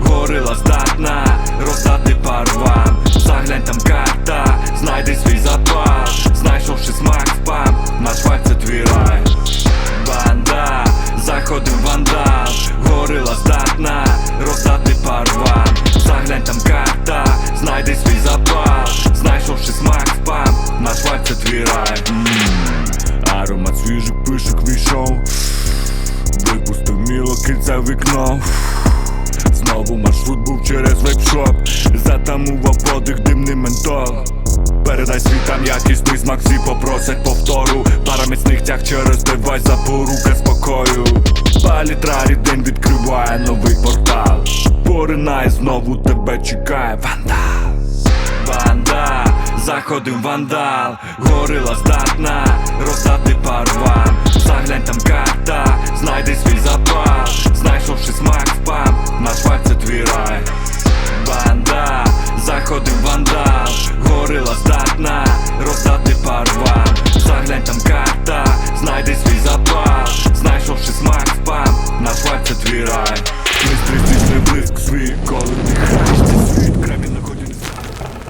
горила здатна роздати парвам Заглянь там карта, знайди свій запал Знайшовши смак впам, наш вайб це твій рай. Банда, заходив вандал Горила здатна роздати парвам Заглянь там карта, знайди свій запал Знайшовши смак впам, наш вайб це твій рай. Аромат свіжих пишок війшов В вікно Знову маршрут був через вейпшоп Затамував подих димний ментол Передай світам якісний смак, всі попросять повтору. Пара міцних тяг через девайс запорука спокою. Палітра день відкриває новий портал. Поринає, знову тебе чекає вандал. Банда, заходив вандал, горила здатна роздати парвам вбирай Банда, заходив вандаж, горила здатна, роздати парва Заглянь там карта, знайди свій запас, знайшовши смак спам, наш вайб це твій рай Ми блиск свій коли